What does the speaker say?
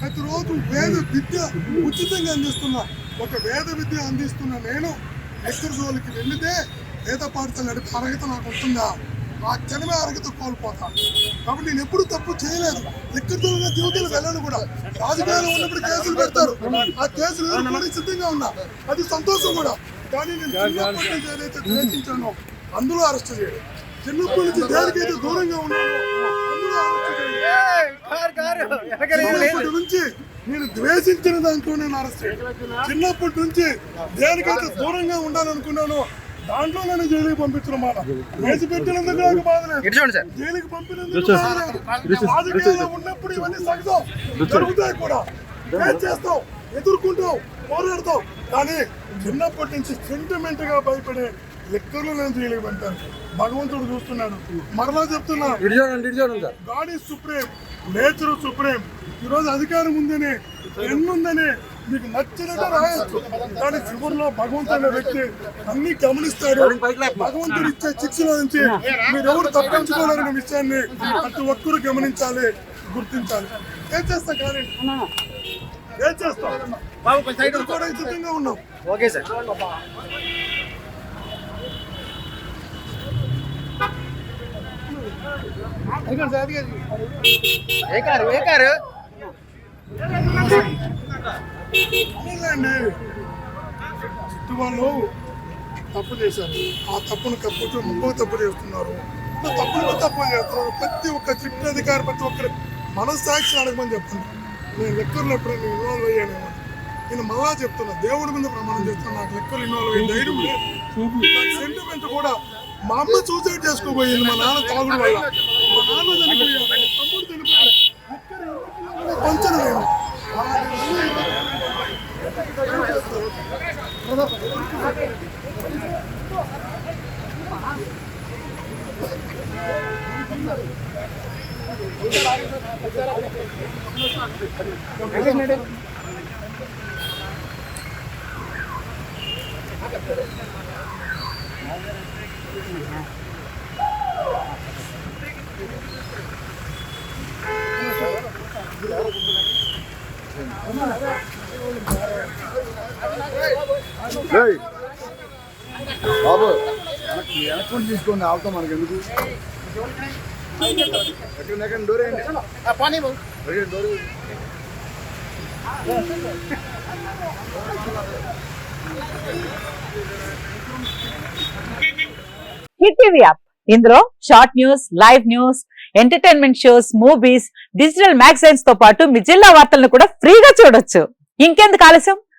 ప్రతిరోజు వేద విద్య ఉచితంగా అందిస్తున్నా ఒక వేద విద్య అందిస్తున్న నేను ఎక్కడి జోలికి వెళితే వేద పాఠశాల నడిపే అర్హత నాకు ఉంటుందా? ఆ క్షణమే అర్హత కోల్పోతా. కాబట్టి నేను ఎప్పుడు తప్పు చేయలేదు. ఎక్కడి జోలుగా జీవితాలు వెళ్ళను కూడా. రాజకీయాలు ఉన్నప్పుడు కేసులు పెడతారు. ఆ కేసులు ఎదుర్కొని సిద్ధంగా ఉన్నా. అది సంతోషం కూడా. కానీ నేను చిన్నప్పటి నుంచి ఏదైతే ద్వేషించానో అందులో అరెస్ట్ చేయడం చిన్నప్పటి నుంచి దేనికైతే దూరంగా ఉన్నానో చిన్నప్పటి నుంచి నేను ద్వేషించిన దాంట్లో నేను అరెస్ట్. చిన్నప్పటి నుంచి దేనికైతే దూరంగా ఉండాలనుకున్నానో దాంట్లో నన్ను జైలుకి పంపించడం మాట. వేసి పెట్టినందుకు నాకు బాధ లేదు. జైలుకి పంపినందుకు రాజకీయాల్లో ఉన్నప్పుడు ఇవన్నీ సహజం జరుగుతాయి కూడా. ఫేస్ చేస్తాం ఎదుర్కొంటాం పోరాడతాం కానీ చిన్నప్పటి నుంచి సెంటిమెంట్గా భయపడే లెక్కలు నేను జైలుకి పంపాను. భగవంతుడు చూస్తున్నాడు. మరలా చెప్తున్నా. God is supreme nature supreme. ఈరోజు అధికారం ఉందని ఎన్నుందని మీకు నచ్చినట్టు రాయొచ్చు. కానీ చివరిలో భగవంతుడు వ్యక్తి అన్ని గమనిస్తాడు. భగవంతుడు ఇచ్చే శిక్షణ నుంచి మీరు ఎవరు తప్పించుకోలేరనే విషయాన్ని ప్రతి ఒక్కరు గమనించాలి గుర్తించాలి. ఏం చేస్తా కానీ? ఏం చేస్తాం? సిద్ధంగా ఉన్నాం. Okay sir. ఏ కారు ఏ కారు అవునండి చిట్టు వాళ్ళు తప్పు చేశారు. ఆ తప్పును కప్పుతూ ఇంకో తప్పు చేస్తున్నారు. తప్పులు తప్పు చేస్తున్నారు. ప్రతి ఒక్క చిట్టు అధికారి ప్రతి ఒక్కరు మనస్సాక్షి అడగమని చెప్పండి నేను లెక్కర్లో ఎప్పుడైనా ఇన్వాల్వ్ అయ్యానేమో నేను మళ్ళా చెప్తున్నా. దేవుడి మీద ప్రమాణం చేస్తున్నా. నాకు లెక్కలు ఇన్వాల్వ్ అయ్యే ధైర్యం లేదు. సెంటిమెంట్ కూడా మా అమ్మ సూసైడ్ చేసుకోబోయింది. మా నాన్న తాగుడు వల్ల. నాన్న చనిపోయాడు తమ్ముడు చనిపోయాడు బాబు. వెనక్కి తీసుకోండి ఆవుతాం మనకి ఎందుకు ఎక్కడ డోర్ వేయండి డోర్ హిట్ టీవీ యాప్. ఇందులో short news live news entertainment shows movies digital మ్యాగజైన్స్తో పాటు మీ జిల్లా వార్తలను కూడా ఫ్రీగా చూడొచ్చు. ఇంకెందుకు ఆలస్యం?